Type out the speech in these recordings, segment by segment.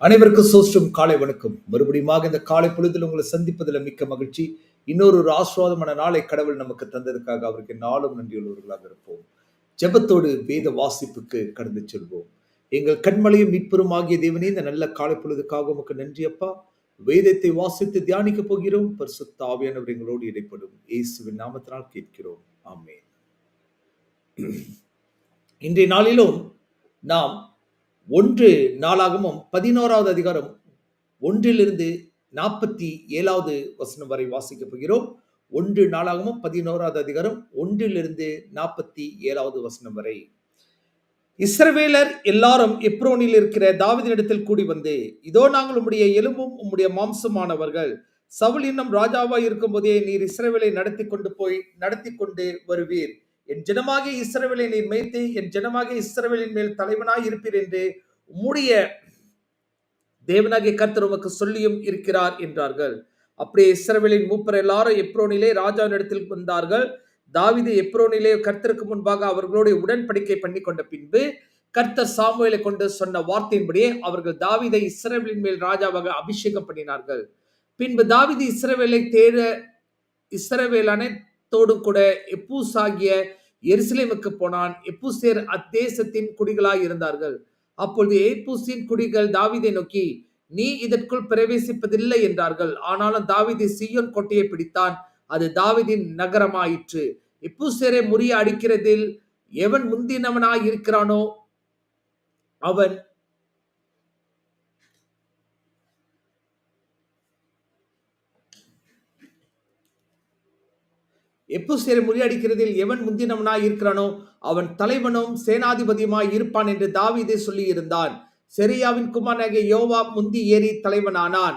அனைவருக்கும் சோஸ்டும் காலை வணக்கம். மறுபடியும் இந்த காலை பொழுதில் உங்களை சந்திப்பதில் மிக்க மகிழ்ச்சி. இன்னொரு ஒரு ஆஸ்வாதமான நாளை கடவுள் நமக்கு தந்ததுக்காக அவருக்கு நாளும் நன்றியுள்ளவர்களாக இருப்போம். ஜெபத்தோடு வேத வாசிப்புக்கு கடந்து செல்வோம். எங்கள் கண்மலையும் மீட்பெரும் ஆகிய தேவனே இந்த நல்ல காலை பொழுதுக்காக உமக்கு நன்றி அப்பா. வேதத்தை வாசித்து தியானிக்க போகிறோம். பரிசுத்த ஆவியானவர் எங்களோடு இடைப்படும். இயேசுவின் நாமத்தினால் கேட்கிறோம். ஆமே இன்றைய நாளிலும் நாம் ஒன்று நாளாகமும் பதினோராவது அதிகாரம் ஒன்றிலிருந்து நாற்பத்தி ஏழாவது வசனம் வரை வாசிக்கப் போகிறோம். ஒன்று நாளாகமும் பதினோராவது அதிகாரம் ஒன்றிலிருந்து நாற்பத்தி ஏழாவது வசனம் வரை. இஸ்ரவேலர் எல்லாரும் எப்ரோனில் இருக்கிற தாவிதனிடத்தில் கூடி வந்து இதோ நாங்கள் உம்முடைய எலும்பும் உம்முடைய மாம்சமானவர்கள். சவுல் இன்னும் ராஜாவாய் இருக்கும்போதே நீர் இஸ்ரவேலை நடத்தி கொண்டு போய் நடத்தி கொண்டு வருவீர். என் ஜனமாகிய இஸ்ரவேலை நீர் மேய்த்து என் ஜனமாகிய இஸ்ரவேலின் மேல் தலைவனாய் இருப்பீர் என்று உம்முடைய தேவனாகிய கர்த்தர் உமக்கு சொல்லியும் இருக்கிறார் என்றார்கள். அப்படியே இஸ்ரவேலின் மூப்பர் எல்லாரும் எப்ரோனிலே ராஜாவினிடத்தில் வந்தார்கள். தாவிது எப்ரோனிலே கர்த்தருக்கு முன்பாக அவர்களோடு உடன்படிக்கை பண்ணி கொண்ட பின்பு கர்த்தர் சாமுவேலை கொண்டு சொன்ன வார்த்தையின்படியே அவர்கள் தாவிதை இஸ்ரவேலின் மேல் ராஜாவாக அபிஷேகம் பண்ணினார்கள். பின்பு தாவிது இஸ்ரவேலை தேட இஸ்ரவேலான தோடு கூட எப்பூஸ் ஆகிய எருசலேமுக்கு போனான். எப்பூசியர் அத்தேசத்தின் குடிகளாய் இருந்தார்கள். அப்பொழுது ஏப்பூசின் குடிகள் தாவிதை நோக்கி நீ இதற்குள் பிரவேசிப்பதில்லை என்றார்கள். ஆனாலும் தாவீது சீயோன் கோட்டையை பிடித்தான். அது தாவிதின் நகரமாயிற்று. எப்பூசியரை முறிய அடிக்கிறதில் எவன் முந்தினவனாய் இருக்கிறானோ அவன் எப்புசியரை முறியடிக்கிறதில் எவன் முந்தினவனாய் இருக்கிறானோ அவன் தலைவனும் சேனாதிபதியுமாய் இருப்பான் என்று தாவீது சொல்லியிருந்தான். செரியாவின் குமாரனாகிய யோவா முந்தி ஏறி தலைவனானான்.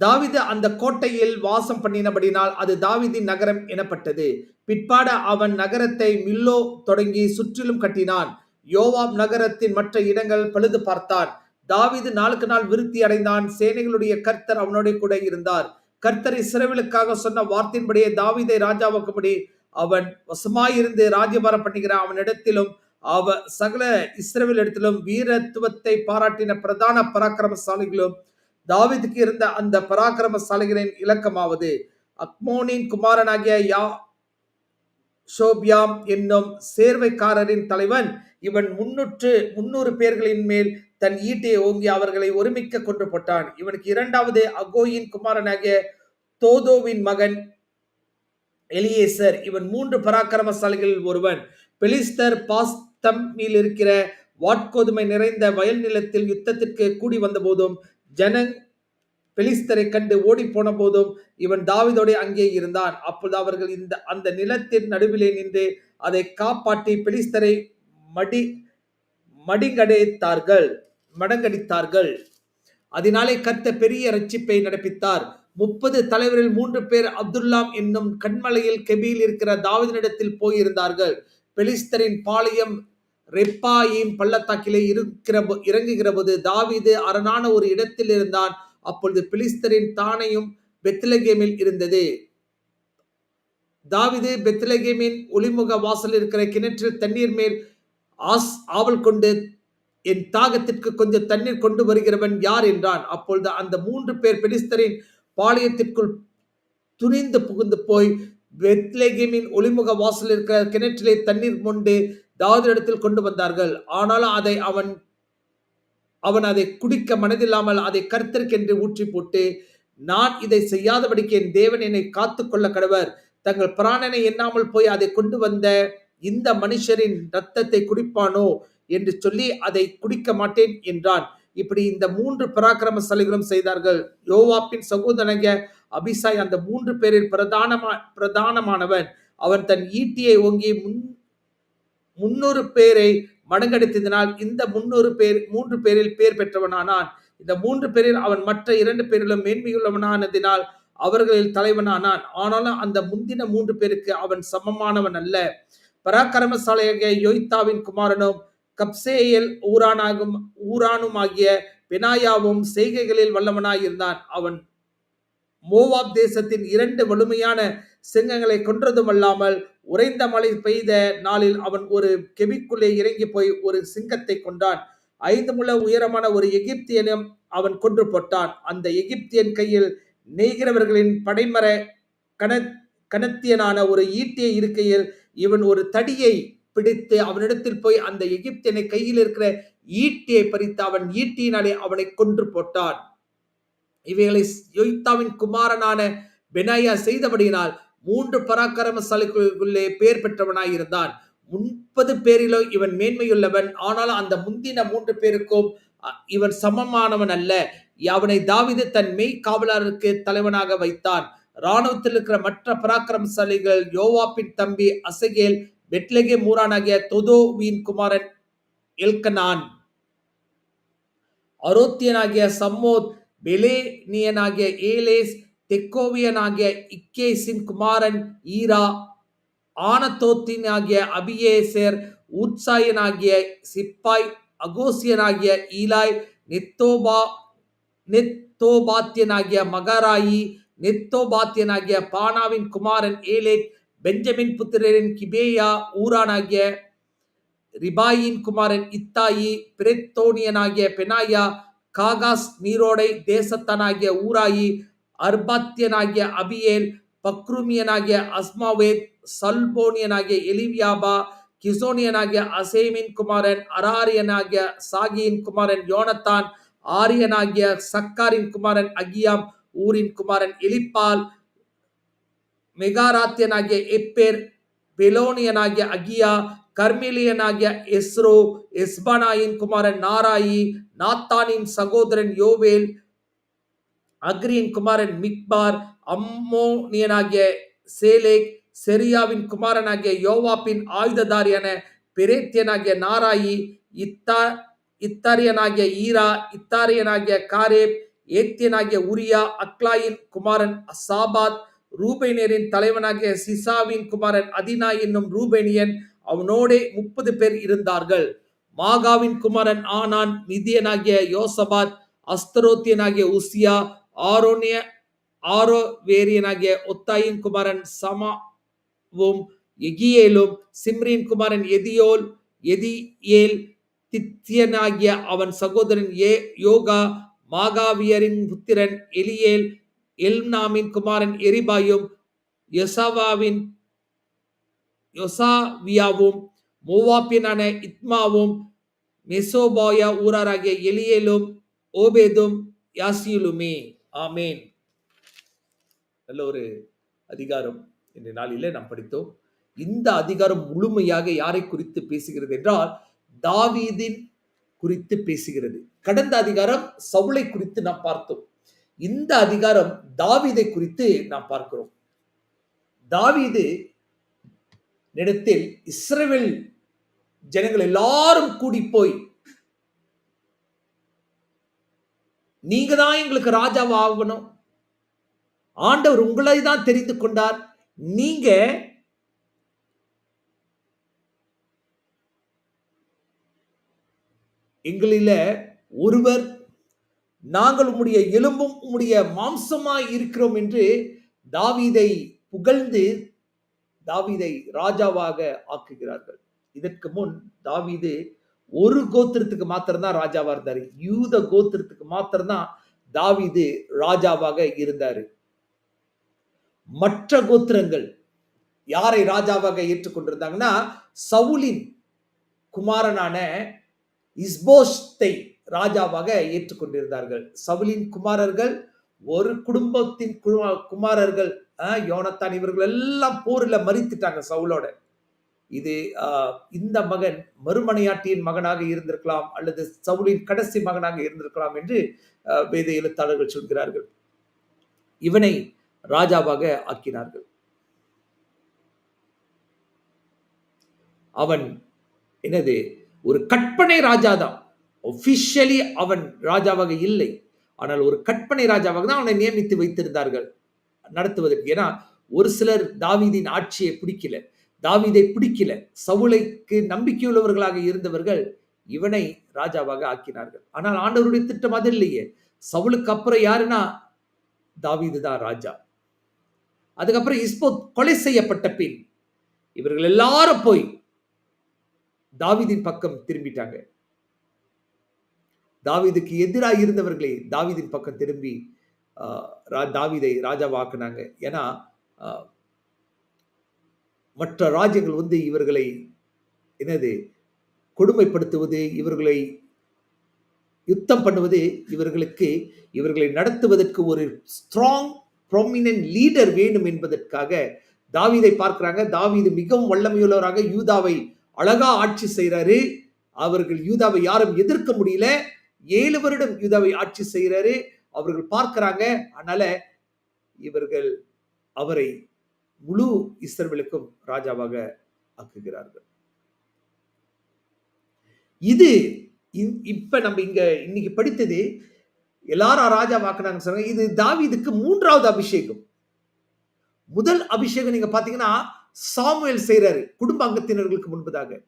தாவிது அந்த கோட்டையில் வாசம் பண்ணினபடினால் அது தாவிதின் நகரம் எனப்பட்டது. பிற்பாட அவன் நகரத்தை மில்லோ தொடங்கி சுற்றிலும் கட்டினான். யோவாப் நகரத்தின் மற்ற இடங்கள் பழுது பார்த்தான். தாவிது நாளுக்கு நாள் விருத்தி அடைந்தான். சேனைகளுடைய கர்த்தர் அவனோட கூட இருந்தார். கர்த்தர் இஸ்ரேலுக்காக சொன்ன வார்த்தையின்படியே தாவிதை ராஜாவாக்கும்படி அவன் வசமாயிருந்து ராஜ்யபாரம் பண்ணுகிற அவனிடத்திலும் அவ சகல இஸ்ரேவில் இடத்திலும் வீரத்துவத்தை பாராட்டின பிரதான பராக்கிரமசாலிகளும் தாவிதுக்கு இருந்த அந்த பராக்கிரமசாலிகளின் இலக்கமாவது. அக்மோனின் குமாரனாகிய யா ஷோபியாம் என்னும் சேர்வைக்காரரின் தலைவன் இவன் முன்னூற்று முன்னூறு பேர்களின் மேல் தன் ஈட்டியை ஓங்கி அவர்களை ஒருமிக்க கொன்று போட்டான். இவனுக்கு இரண்டாவது அகோயின் குமாரனாகிய தோதோவின் மகன் எலியேசர். இவன் மூன்று பராக்கிரமசாலிகளில் ஒருவன். பெலிஸ்தர் பாஸ்தம்மில் இருக்கிற வாட்கோதுமை நிறைந்த வயல் நிலத்தில் யுத்தத்திற்கு கூடி வந்த போதும் ஜனங் பெலிஸ்தரை கண்டு ஓடி போன போதும் இவன் தாவிதோடு அங்கே இருந்தான். அப்பொழுது அவர்கள் இந்த அந்த நிலத்தின் நடுவிலே நின்று அதை காப்பாற்றி பெலிஸ்தரை மடி மடிங்கடைத்தார்கள் மடங்கடித்தார்கள். அதனாலே கத்த பெரிய ரட்சிப்பை நடப்பித்தார். முப்பது தலைவரில் மூன்று பேர் அப்துல்லாம் என்னும் கண்மலையில் கெபியில் இருக்கிற தாவதினிடத்தில் போயிருந்தார்கள். பெலிஸ்தரின் பாளையம் ரெப்பாயின் பள்ளத்தாக்கிலே இருக்கிற இறங்குகிற போது தாவிது அரணான ஒரு இடத்தில் இருந்தான். அப்பொழுது பிலிஸ்தரின் தானையும் பெத்லகேமில் இருந்தது. தாவிது பெத்லகேமின் ஒளிமுக வாசல் இருக்கிற கிணற்றில் தண்ணீர் மேல் ஆஸ் ஆவல் கொண்டு என் தாகத்திற்கு கொஞ்சம் தண்ணீர் கொண்டு வருகிறவன் யார் என்றான். அப்பொழுது அந்த மூன்று பேர் பெலிஸ்தரின் பாளையத்திற்குள் துணிந்து புகுந்து போய் பெத்லேகேமின் ஒளிமுக வாசல் இருக்கிற கிணற்றிலே தண்ணீர் கொண்டு தாவூது இடத்தில் கொண்டு வந்தார்கள். ஆனாலும் அதை அவன் அவன் அதை குடிக்க மனதில்லாமல் அதை கருத்திற்கென்று ஊற்றி போட்டு நான் இதை செய்யாதபடிக்கு என் தேவன் என்னை காத்து கொள்ள கடவர். தங்கள் பிராணனை எண்ணாமல் போய் அதை கொண்டு வந்த இந்த மனுஷரின் ரத்தத்தை குடிப்பானோ என்று சொல்லி அதை குடிக்க மாட்டேன் என்றான். இப்படி இந்த மூன்று பராக்கிரமசாலிகளும் செய்தார்கள். யோவாப்பின் சகோதரங்க அபிசாய் அந்த மூன்று பேரில் பிரதானமா பிரதானமானவன். அவன் தன் ஈட்டியை ஓங்கி முன் முன்னூறு பேரை மடங்கடித்ததினால் இந்த முன்னூறு பேர் மூன்று பேரில் பேர் பெற்றவனானான். இந்த மூன்று பேரில் அவன் மற்ற இரண்டு பேரிலும் மேன்மையுள்ளவனானதினால் அவர்களில் தலைவனானான். ஆனாலும் அந்த முந்தின மூன்று பேருக்கு அவன் சமமானவன் அல்ல. பராக்கிரமசாலையாக யோய்தாவின் குமாரனும் கப்சேயல் ஊரானாகும் ஊரானும் ஆகிய பெனாயாவும் செய்கைகளில் வல்லவனாய் இருந்தான் அவன். மோவாப் தேசத்தின் இரண்டு வலிமையான சிங்கங்களை கொன்றதும் அல்லாமல் உறைந்த மழை பெய்த நாளில் அவன் ஒரு கெபிக்குள்ளே இறங்கி போய் ஒரு சிங்கத்தை கொண்டான் ஐந்து முழ உயரமான ஒரு எகிப்தியனும் அவன் கொன்று போட்டான். அந்த எகிப்தியன் கையில் நெய்கிறவர்களின் படைமர கண கனத்தியனான ஒரு ஈட்டிய இருக்கையில் இவன் ஒரு தடியை பிடித்து அவனிடத்தில் போய் அந்த எகிப்தியனை கையில் இருக்கிற ஈட்டியை பறித்து அவன் ஈட்டியினாலே அவனை கொன்று போட்டான். இவைகளை யோய்தாவின் குமாரனான பெனாயா செய்தபடியினால் மூன்று பராக்கிரமசாலிகளுக்குள்ளே பெயர் பெற்றவனாய் இருந்தான் முப்பது பேரிலோ இவன் மேன்மையுள்ளவன். ஆனால் அந்த முந்தின மூன்று பேருக்கும் இவன் சமமானவன் அல்ல. அவனை தாவிது தன் மெய் காவலருக்கு தலைவனாக வைத்தான். ராணுவத்தில் இருக்கிற மற்ற பராக்கிரமசாலிகள் யோவாப்பின் தம்பி அசகேல் பெட்லகே மூரானாகிய தொதோவின் குமாரன் எல்கனான். அரோத்தியனாகிய சம்மோத் பெலேனியனாகிய ஏலேஸ் தெக்கோவியனாகிய இக்கேசின் குமாரன் ஈரா ஆனத்தோத்தினாகிய அபியேசர் உற்சாயனாகிய சிப்பாய் அகோசியனாகிய ஈலாய் நெத்தோபா நெத்தோபாத்தியனாகிய மகாராயி நெத்தோபாத்தியனாகிய பானாவின் குமாரன் ஏலேத் பெஞ்சமின் புத்திரரின் கிபேயா ஊரானாகிய ரிபாயின் குமாரன் இத்தாயி பிரேத்தோனியனாகிய பெனாயா காகாஸ் நீரோடை தேசத்தனாகிய ஊராயி அர்பாத்தியனாகிய அபியேல் பக்ருமியனாகிய அஸ்மாவேத் சல்போனியனாகிய எலிவியாபா கிசோனியனாகிய அசேமின் குமாரன் அராரியனாகிய சாகியின் குமாரன் யோனத்தான் ஆரியனாகிய சக்காரின் குமாரன் அகியாம் ஊரின் குமாரன் எலிப்பால் மெகாராத்தியனாகிய எப்பேர் பெலோனியனாகிய அகியா கர்மிலியனாகிய எஸ்ரோ எஸ்பனாயின் குமாரன் நாராயி நாத்தானின் சகோதரன் யோவேல் அக்ரியின் குமாரன் மிக்பார் அம்மோனியனாகிய சேலேக் செரியாவின் குமாரனாகிய யோவாப்பின் ஆயுததாரியான பெரேத்தியனாகிய நாராயி இத்தா இத்தாரியனாகிய ஈரா இத்தாரியனாகிய காரேப் ஏத்தியனாகிய உரியா அக்லாயின் குமாரன் அசாபாத் ரூபேனியரின் தலைவனாகிய சிசாவின் குமாரன் அதினா என்னும் ரூபேனியன் அவனோடே முப்பது பேர் இருந்தார்கள். மாகாவின் குமாரன் ஆனான் மிதியனாகிய யோசபாத் அஸ்தரோத்தியனாகிய உசியா ஆரோனிய ஆரோவேரியனாகிய ஒத்தாயின் குமாரன் சமாவும் எகியேலும் சிம்ரின் குமாரன் எதியோல் எதியேல் தித்தியனாகிய அவன் சகோதரன் ஏ யோகா மாகாவியரின் புத்திரன் எலியேல் எல்நாமின் குமாரன் எரிபாயும் யொசாவாவின் யொசாவியாவும் மோவாப்பியனான இத்மாவும் மெசோபாயா ஊராராகிய எலியேலும் ஓபேதும் யாசியுலுமே. ஆமேன். நல்ல ஒரு அதிகாரம் என்ற நாளிலே நாம் படித்தோம். இந்த அதிகாரம் முழுமையாக யாரை குறித்து பேசுகிறது என்றால் தாவீதின் குறித்து பேசுகிறது. கடந்த அதிகாரம் சவுளை குறித்து நாம் பார்த்தோம். இந்த அதிகாரம் தாவீதை குறித்து நாம் பார்க்கிறோம். தாவீது இடத்தில் இஸ்ரவேல் ஜனங்கள் எல்லாரும் கூடி போய் நீங்க தான் எங்களுக்கு ராஜாவா ஆகணும் ஆண்டவர் உங்களை தான் தெரிந்து கொண்டார். நீங்க எங்களில ஒருவர் நாங்கள் உம்முடைய எலும்பும் உம்முடைய மாம்சமாய் இருக்கிறோம் என்று தாவீதை புகழ்ந்து தாவீதை ராஜாவாக ஆக்குகிறார்கள். இதற்கு முன் தாவீது ஒரு கோத்திரத்துக்கு மாத்திரம்தான் ராஜாவா இருந்தாரு. யூத கோத்திரத்துக்கு மாத்திரம்தான் தாவீது ராஜாவாக இருந்தாரு. மற்ற கோத்திரங்கள் யாரை ராஜாவாக ஏற்றுக்கொண்டிருந்தாங்கன்னா சவுலின் குமாரனான இஸ்போஸ்தை ராஜாவாக ஏற்றுக்கொண்டிருந்தார்கள். சவுலின் குமாரர்கள் ஒரு குடும்பத்தின் குரு- குமாரர்கள் ஆஹ், யோனத்தான் இவர்கள் எல்லாம் போர்ல மறித்துட்டாங்க சவுலோட. இது ஆஹ், இந்த மகன் மறுமனையாட்டியின் மகனாக இருந்திருக்கலாம் அல்லது சவுலின் கடைசி மகனாக இருந்திருக்கலாம் என்று வேத எழுத்தாளர்கள் சொல்கிறார்கள். இவனை ராஜாவாக ஆக்கினார்கள். அவன் என்னது? ஒரு கற்பனை ராஜா தான் ஒஃபிஷியலி அவன் ராஜாவாக இல்லை. ஆனால் ஒரு கற்பனை ராஜாவாக தான் அவனை நியமித்து வைத்திருந்தார்கள். நடத்துவதற்கு. ஏன்னா ஒரு சிலர் தாவீதின் ஆட்சியை பிடிக்கல. தாவீதை பிடிக்கல. சவுளைக்கு நம்பிக்கையுள்ளவர்களாக இருந்தவர்கள் இவனை ராஜாவாக ஆக்கினார்கள். ஆனால் ஆண்டவருடைய திட்டம் அது இல்லையே. சவுளுக்கு அப்புறம் யாருன்னா? தாவீது தான் ராஜா. அதுக்கப்புறம் இஸ்போ கொலை செய்யப்பட்ட பின் இவர்கள் எல்லாரும் போய் தாவிதின் பக்கம் திரும்பிட்டாங்க. தாவீதுக்கு எதிராக இருந்தவர்களே தாவீதின் பக்கம் திரும்பி தாவிதை ரா- தாவீதை ராஜாவாக்குனாங்க. ஏன்னா மற்ற ராஜ்யங்கள் வந்து இவர்களை என்னது கொடுமைப்படுத்துவது இவர்களை யுத்தம் பண்ணுவது இவர்களுக்கு இவர்களை நடத்துவதற்கு ஒரு ஸ்ட்ராங் ப்ரொமினன்ட் லீடர் வேணும் என்பதற்காக தாவீதை பார்க்கிறாங்க. தாவீது மிகவும் வல்லமையுள்ளவராக யூதாவை அழகா ஆட்சி செய்கிறாரு அவர்கள் யூதாவை யாரும் எதிர்க்க முடியல. ஏழு வருடம் யூதாவை ஆட்சி செய்கிறாரு அவர்கள் பார்க்கிறாங்க. அதனால இவர்கள் அவரை முழு இஸ்ரவேலுக்கும் ராஜாவாக ஆக்குகிறார்கள். இது இப்ப நம்ம இங்க இன்னைக்கு படித்தது எல்லாரும் ராஜாவாக்குனாங்க சொன்னாங்க. இது தாவிதுக்கு மூன்றாவது அபிஷேகம். முதல் அபிஷேகம் நீங்க பாத்தீங்கன்னா சாமுவேல் செய்கிறாரு குடும்ப அங்கத்தினர்களுக்கு முன்பதாக.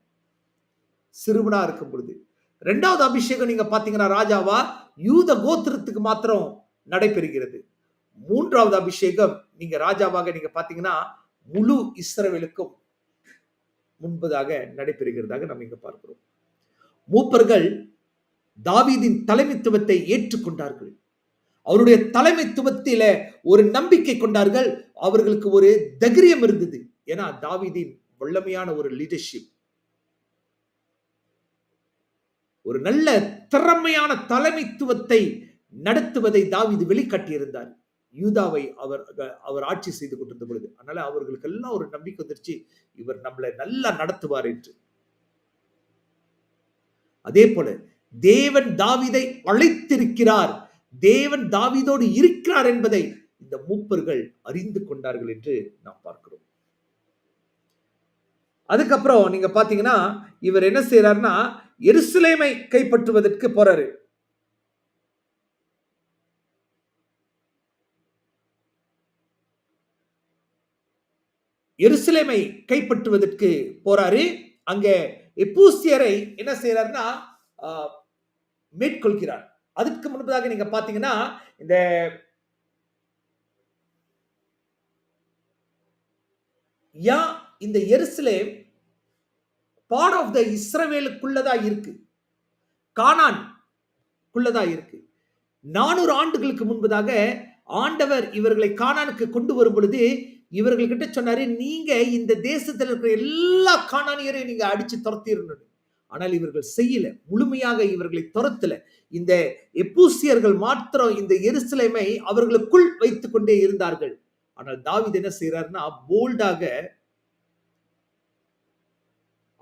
சிறுவனா இருக்கும் பொழுது. ரெண்டாவது அபிஷேகம் நீங்க பாத்தீங்கன்னா ராஜாவா யூத கோத்திரத்துக்கு மாத்திரம் நடைபெறுகிறது. மூன்றாவது அபிஷேகம் நீங்க ராஜாவாக நீங்க பாத்தீங்கன்னா முழு இஸ்ரவேலுக்கும் முன்பதாக நடைபெறுகிறதாக நம்ம இங்க பார்க்கிறோம். மூப்பர்கள் தாவீதின் தலைமைத்துவத்தை ஏற்றுக்கொண்டார்கள். அவருடைய தலைமைத்துவத்தில ஒரு நம்பிக்கை கொண்டார்கள். அவர்களுக்கு ஒரு தைரியம் இருந்தது. ஏன்னா தாவிதின் வல்லமையான ஒரு லீடர்ஷிப் ஒரு நல்ல திறமையான தலைமைத்துவத்தை நடத்துவதை தாவீது வெளிக்காட்டியிருந்தார். யூதாவை அவர் அவர் ஆட்சி செய்து கொண்டிருந்த பொழுது. அதனால அவர்களுக்கு எல்லாம் ஒரு நம்பிக்கை வந்துருச்சு இவர் நம்மளை நல்லா நடத்துவார் என்று. அதே போல தேவன் தாவிதை அழைத்திருக்கிறார். தேவன் தாவிதோடு இருக்கிறார் என்பதை இந்த மூப்பர்கள் அறிந்து கொண்டார்கள் என்று நாம் பார்க்கிறோம். அதுக்கப்புறம் நீங்க பார்த்தீங்கன்னா இவர் என்ன செய்யறாருன்னா எருசலேமை கைப்பற்றுவதற்கு போறாரு. எருசலேமை கைப்பற்றுவதற்கு போறாரு. அங்கே எப்பூசியரை என்ன செய்யறாருன்னா ஆஹ், மேற்கொள்கிறார். அதுக்கு முன்பதாக நீங்க பாத்தீங்கன்னா இந்த யா இந்த எருசலேம் பார்ட் ஆஃப் த இஸ்ரவேலுக்குள்ளதா இருக்கு. கானான் குள்ளதா இருக்கு. நானூறு ஆண்டுகளுக்கு முன்பதாக ஆண்டவர் இவர்களை கானானுக்கு கொண்டு வரும் பொழுது இவர்கள்கிட்ட சொன்னாரு நீங்க இந்த தேசத்தில் இருக்கிற எல்லா காணானியரையும் நீங்க அடிச்சு துரத்திடணும். ஆனால் இவர்கள் செய்யல. முழுமையாக இவர்களை துரத்தல. இந்த எப்பூசியர்கள் மாத்திரம் இந்த எருசலேமை அவர்களுக்குள் வைத்து கொண்டே இருந்தார்கள். ஆனால் தாவீது என்ன செய்யறாருன்னா போல்டாக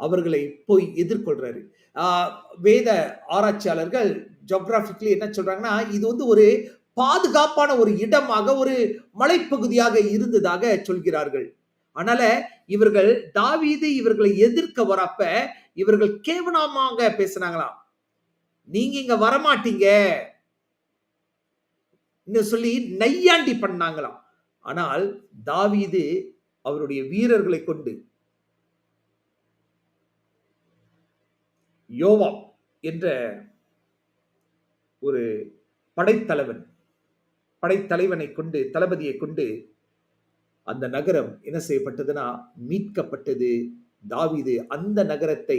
அவர்களை போய் எதிர்கொள்றாரு. வேத ஆராய்ச்சியாளர்கள் ஜோக்ராஃபிக்லி என்ன சொல்றாங்கன்னா இது வந்து ஒரு பாதுகாப்பான ஒரு இடமாக ஒரு மலைப்பகுதியாக இருந்ததாக சொல்கிறார்கள். அதனால இவர்கள் தாவீது இவர்களை எதிர்க்க வரப்ப இவர்கள் கேவலமாக பேசுனாங்களாம். நீங்க இங்க வரமாட்டீங்க. சொல்லி நையாண்டி பண்ணாங்களாம். ஆனால் தாவீது அவருடைய வீரர்களை கொண்டு யோவா என்ற ஒரு படைத்தலைவன் படைத்தலைவனை கொண்டு தளபதியை கொண்டு அந்த நகரம் என்ன செய்யப்பட்டதுன்னா மீட்கப்பட்டது. தாவிது அந்த நகரத்தை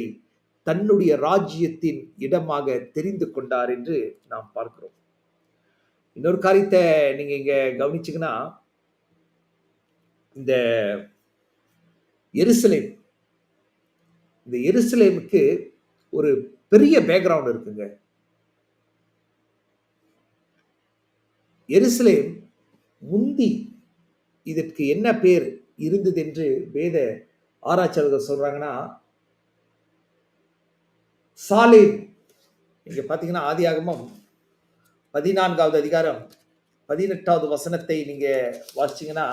தன்னுடைய ராஜ்யத்தின் இடமாக தெரிந்து கொண்டார் என்று நாம் பார்க்கிறோம். இன்னொரு காரியத்தை நீங்க இங்க கவனிச்சிங்கன்னா இந்த எருசலேம் இந்த எருசலேமுக்கு ஒரு பெரிய பேக்ரவுண்ட் இருக்குங்க. எருசலேம் முந்தி இதற்கு என்ன பேர் இருந்தது என்று வேத ஆராய்ச்சியாளர்கள் சொல்றாங்கன்னா சாலேம். இங்க பாத்தீங்கன்னா ஆதியாகமம் பதினான்காவது அதிகாரம் பதினெட்டாவது வசனத்தை நீங்க வாசிச்சீங்கன்னா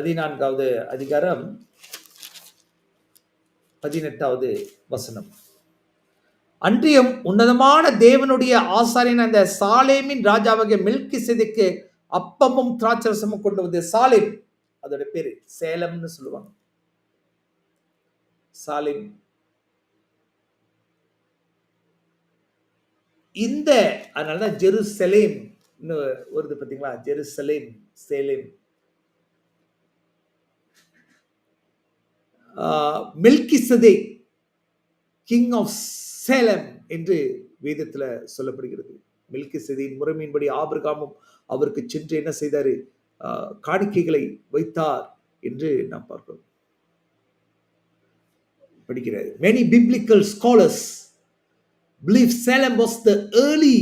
பதினான்காவது அதிகாரம் பதினெட்டாவது வசனம். அன்றியும் உன்னதமான தேவனுடைய ஆசாரியன் அந்த சாலேமின் ராஜாவாகிய மில்கி செதுக்கு அப்பமும் திராட்சரசமும் கொண்டு வந்து சாலேம் அதோட பேரு சேலம்னு சொல்லுவாங்க. சாலேம். இந்த அதனாலதான் ஜெருசலேம் வருது பார்த்தீங்களா Jerusalem Salem. Melchizedek king of Salem என்று வேதத்தில் சொல்லப்படுகிறது. மெல்கிசதியின் முறைமையின்படி ஆபிரகாமும் அவருக்கு சென்று என்ன செய்தார்? காணிக்கைகளை வைத்தார் என்று நாம் பார்க்கிறோம். படிக்கிறார். Many biblical scholars believe Salem was the early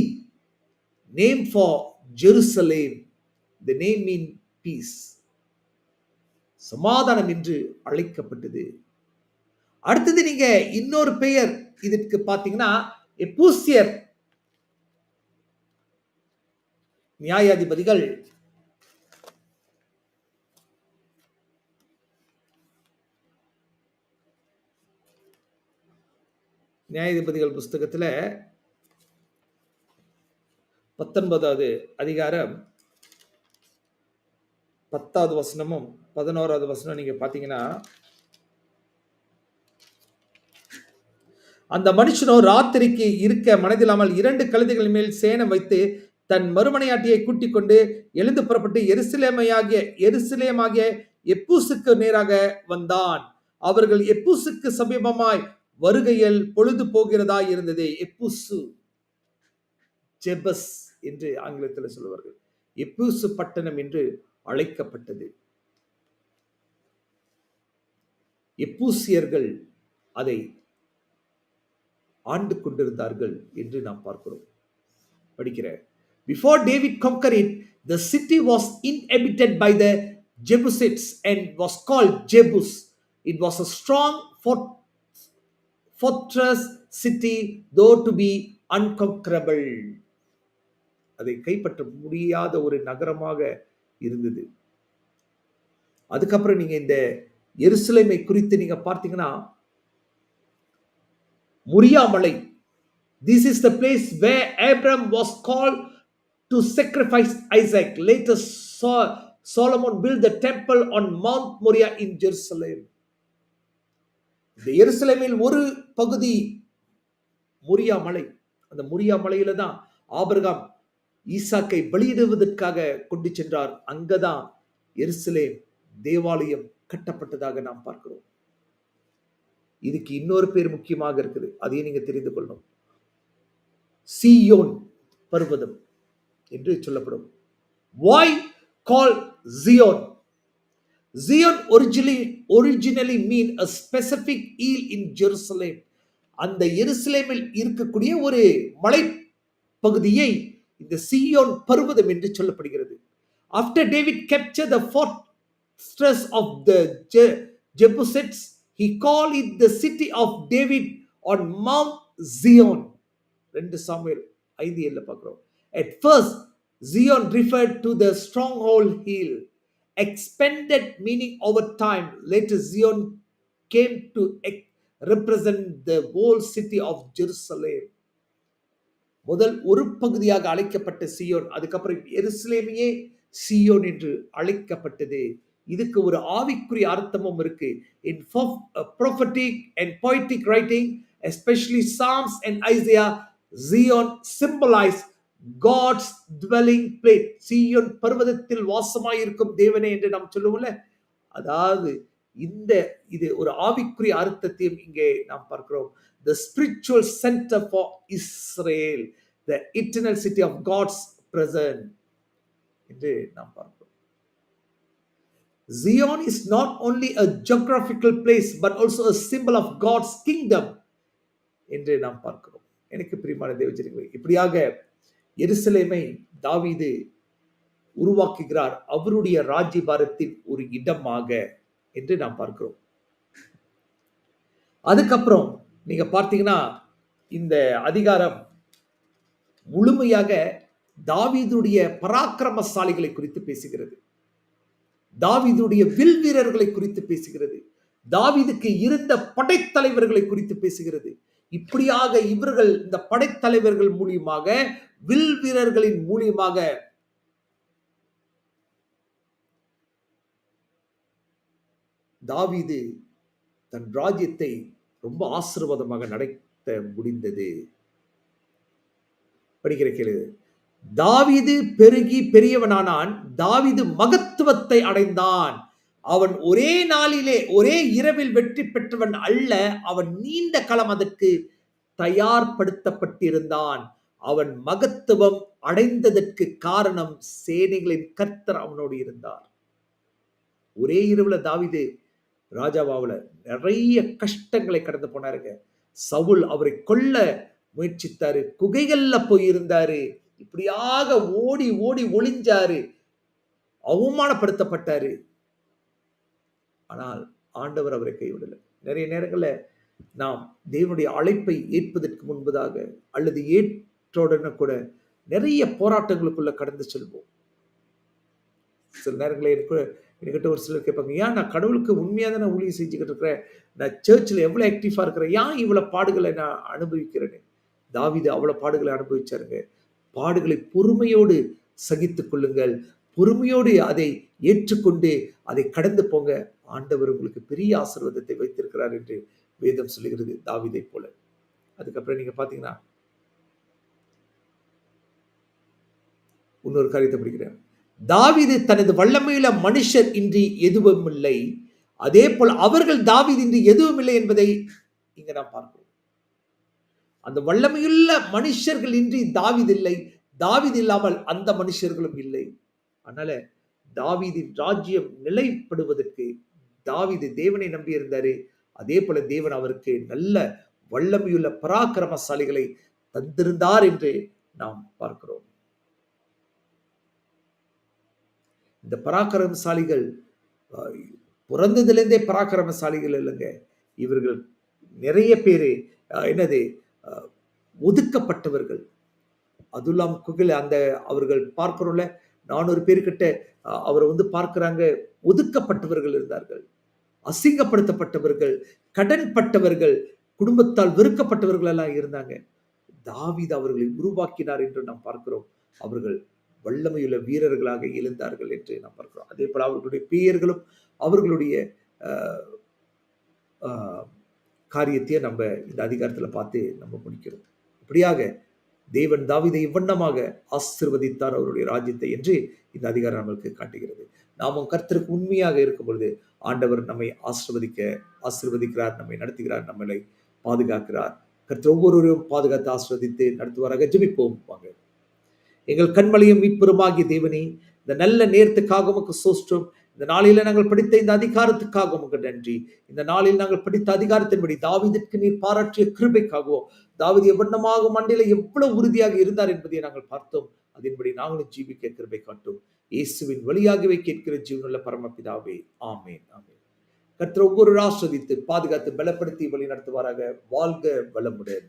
name for Jerusalem the name mean peace சமாதானம் என்று அழைக்கப்பட்டது. அடுத்தது நீங்க இன்னொரு பெயர் இதற்கு பாத்தீங்கன்னா எப்பூசியர் நியாயாதிபதிகள். நியாயாதிபதிகள் புஸ்தகத்துல பத்தொன்பதாவது அதிகாரம் பத்தாவது வசனமும் பதினோராவது வசனம் நீங்க பாத்தீங்கன்னா அந்த மனுஷனோ ராத்திரிக்கு இருக்க மனதில்லாமல் இரண்டு கழுதைகள் மேல் சேனம் வைத்து தன் மறுமனையாட்டியை கூட்டிக் கொண்டு எழுந்து புறப்பட்டு எருசலேமையாகிய எருசலேமாகிய எப்பூசுக்கு நேராக வந்தான். அவர்கள் எப்பூசுக்கு சமீபமாய் வருகையில் பொழுது போகிறதா இருந்தது. எப்பூசு ஜெபஸ் என்று ஆங்கிலத்தில் சொல்லுவார்கள். எப்பூசு பட்டணம் என்று அழைக்கப்பட்டது எப்பூசியர்கள் அதை ஆண்டு கொண்டிருந்தார்கள் என்று நாம் பார்க்கிறோம் படிக்கிற before David conquer it the city was inhabited by the Jebusites and was call Jebus it was a strong fortress city thought to be unconquerable அதை கைப்பற்ற முடியாத ஒரு நகரமாக இருந்தது. அதுக்கப்புறம் நீங்க இந்த எருசலேமை குறித்து நீங்க பார்த்தீங்கன்னா முரியாமலை this is the place where Abraham was call to sacrifice Isaac later Solomon build the temple on mount Moriah in Jerusalem இந்த எருசலேமில் ஒரு பகுதி முரியா மலை அந்த முரியா மலையில தான் ஆபிரகாம் ஈசாக்கை பலியிடுவதற்காக கொண்டு சென்றார். அங்கதான் எருசலேம் தேவாலயம் கட்டப்பட்டதாக நாம் பார்க்கிறோம். இதுக்கு இன்னொரு பேர் முக்கியமாக இருக்குது. அதையும் நீங்க தெரிந்து கொள்ளணும். சியோன் பர்வதம் என்று சொல்லப்படும். Why call Zion Zion originally originally mean a specific hill in Jerusalem அந்த எருசலேமில் இருக்கக்கூடிய ஒரு மலை பகுதியை இந்த சியோன் பருவதம் என்று சொல்லப்படுகிறது after David capture the fortress of the Jebusites he call it the city of David on mount Zion ரெண்டு சாமியல் ஐந்து ஏழில் பார்க்குறோம் at first Zion refer to the stronghold hill expanded meaning over time later zion came to represent the whole city of jerusalem முதல் ஒரு பகுதியாக அழைக்கப்பட்ட Zion அதுக்கப்புறம் எருசலேமையே Zion என்று அழைக்கப்பட்டது. இதுக்கு ஒரு ஆவிக்குரிய அர்த்தமும் இருக்கு. In uh, prophetic and poetic writing especially psalms and Isaiah zion symbolize God's dwelling place Zion பர்வதத்தில் வாசமாயிருக்கும் தேவனே என்று நாம் சொல்லுவோம்ல? அதாவது இந்த இது ஒரு ஆவிக்குரிய அர்த்தத்தையும் இங்கே நாம் பார்க்கிறோம். The spiritual center for Israel, the eternal city of God's presence என்று நாம் பார்க்கிறோம் Zion is not only a geographical place but also a symbol of God's kingdom என்று நாம் பார்க்கிறோம் எனக்கு பிரியமான தேவச்சரிகளே இப்படியாக எருசலேமை தாவீது உருவாக்குகிறார் அவருடைய ராஜ்யபாரத்தின் ஒரு இடமாக என்று நாம் பார்க்கிறோம் அதுக்கப்புறம் நீங்க பார்த்தீங்கன்னா இந்த அதிகாரம் முழுமையாக தாவீதுடைய பராக்கிரமசாலிகளை குறித்து பேசுகிறது. தாவீதுடைய வில் வீரர்களை குறித்து பேசுகிறது. தாவீதுக்கு இருந்த படைத்தலைவர்களை குறித்து பேசுகிறது. இப்படியாக இவர்கள் இந்த படைத்தலைவர்கள் மூலியமாக வில் வீரர்களின் மூலியமாக தாவீது தன் ராஜ்யத்தை ரொம்ப ஆசீர்வாதமாக நடத்த முடிந்தது. படிக்கிற கேளு தாவிது பெருகி பெரியவனானான். தாவிது மகத்துவத்தை அடைந்தான். அவன் ஒரே நாளிலே ஒரே இரவில் வெற்றி பெற்றவன் அல்ல. அவன் நீண்ட காலம் அதற்கு தயார்படுத்தப்பட்டிருந்தான். அவன் மகத்துவம் அடைந்ததற்கு காரணம் சேனைகளின் கர்த்தர் அவனோடு இருந்தார். ஒரே இரவுல தாவிது ராஜாவாவில் நிறைய கஷ்டங்களை கடந்து போனாருங்க. சவுல் அவரை கொல்ல முயற்சித்தாரு. குகைகள்ல போய் இருந்தாரு இப்படியாக ஓடி ஓடி ஒளிஞ்சாரு. அவமானப்படுத்தப்பட்டாரு. ஆனால் ஆண்டவர் அவரை கைவிடல. நிறைய நேரங்களில் நாம் தேவனுடைய அழைப்பை ஏற்பதற்கு முன்பதாக அல்லது ஏற்றோடன கூட நிறைய போராட்டங்களுக்குள்ள கடந்து செல்வோம். சில நேரங்களில் எனக்கு என்கிட்ட ஒரு சிலர் கேட்பாங்க ஏன் நான் கடவுளுக்கு உண்மையாக தானே ஊழியம் செஞ்சுக்கிட்டு இருக்கிறேன்? நான் சர்ச்சில் எவ்வளோ ஆக்டிவாக இருக்கிறேன்? ஏன் இவ்வளோ பாடுகளை நான் அனுபவிக்கிறேன்னு தாவிது அவ்வளோ பாடுகளை அனுபவிச்சாருங்க. பாடுகளை பொறுமையோடு சகித்து கொள்ளுங்கள். பொறுமையோடு அதை ஏற்றுக்கொண்டு அதை கடந்து போங்க. ஆண்டவர் உங்களுக்கு பெரிய ஆசீர்வாதத்தை வைத்திருக்கிறார் என்று வேதம் சொல்லுகிறது தாவிதை போல. அதுக்கப்புறம் நீங்க பாத்தீங்கன்னா இன்னொரு காரியத்தை படிக்கிறேன். தாவீது தனது வல்லமையுள்ள மனுஷர் இன்றி எதுவும் இல்லை அதே போல் அவர்கள் தாவிது இன்றி எதுவும் இல்லை என்பதை இங்க நாம் பார்க்கிறோம். அந்த வல்லமையுள்ள மனுஷர்கள் இன்றி தாவீது இல்லை. தாவீது இல்லாமல் அந்த மனுஷர்களும் இல்லை. அதனால தாவிதின் ராஜ்யம் நிலைப்படுவதற்கு தாவிது தேவனை நம்பியிருந்தாரு அதே போல தேவன் அவருக்கு நல்ல வல்லமையுள்ள பராக்கிரமசாலிகளை தந்திருந்தார் என்று நாம் பார்க்கிறோம். இந்த பராக்கிரமசாலிகள் பிறந்ததுலேருந்தே பராக்கிரமசாலிகள் இல்லைங்க. இவர்கள் நிறைய பேர் என்னது ஒதுக்கப்பட்டவர்கள். அதுவும் இல்லாமல் குகில் அந்த அவர்கள் பார்க்குறோம்ல நானூறு பேர்கிட்ட அவரை வந்து பார்க்குறாங்க ஒதுக்கப்பட்டவர்கள் இருந்தார்கள். அசிங்கப்படுத்தப்பட்டவர்கள் கடன்பட்டவர்கள் குடும்பத்தால் வெறுக்கப்பட்டவர்கள் எல்லாம் இருந்தாங்க. தாவித அவர்களை உருவாக்கினார் என்று நாம் பார்க்கிறோம். அவர்கள் வல்லமையுள்ள வீரர்களாக எழுந்தார்கள் என்று நாம் பார்க்கிறோம். அதே போல அவர்களுடைய பேயர்களும் அவர்களுடைய காரியத்தையே நம்ம இந்த அதிகாரத்தில் பார்த்து நம்ம முடிக்கிறோம். இப்படியாக தேவன் தாவிதை இவ்வண்ணமாக ஆசிர்வதித்தார் அவருடைய ராஜ்யத்தை என்று இந்த அதிகாரம் நம்மளுக்கு காட்டுகிறது. நாமும் கர்த்தருக்கு உண்மையாக இருக்கும் பொழுது ஆண்டவர் நம்மை ஆசிர்வதிக்க ஆசிர்வதிக்கிறார் நம்மை நடத்துகிறார் நம்மளை பாதுகாக்கிறார். கர்த்தர் ஒவ்வொருவரையும் பாதுகாத்து ஆசிர்வதித்து நடத்துவாராக. ஜெபிப்போம் வாங்க. எங்கள் கண்மலையும் மீட்பெருமாகிய தேவனே இந்த நல்ல நேரத்துக்காக உமக்கு சோஸ்டம் இந்த நாளில நாங்கள் படித்த இந்த அதிகாரத்துக்காக உமக்கு நன்றி. இந்த நாளில் நாங்கள் படித்த அதிகாரத்தின்படி தாவிதிற்கு நீர் பாராட்டிய கிருபைக்காகவோ தாவீது எவ்வண்ணமாக மண்டையில எவ்வளவு உறுதியாக இருந்தார் என்பதை நாங்கள் பார்த்தோம். அதன்படி நாங்களும் ஜீவிக்க கிருபை காட்டும். இயேசுவின் வழியாகவே கேட்கிற ஜீவனுள்ள பரமபிதாவே ஆமேன் ஆமேன். கற்ற ஒவ்வொரு ராஷ்டிரதித்து பாதுகாத்து பலப்படுத்தி வழி நடத்துவாராக வாழ்க வளமுடன்.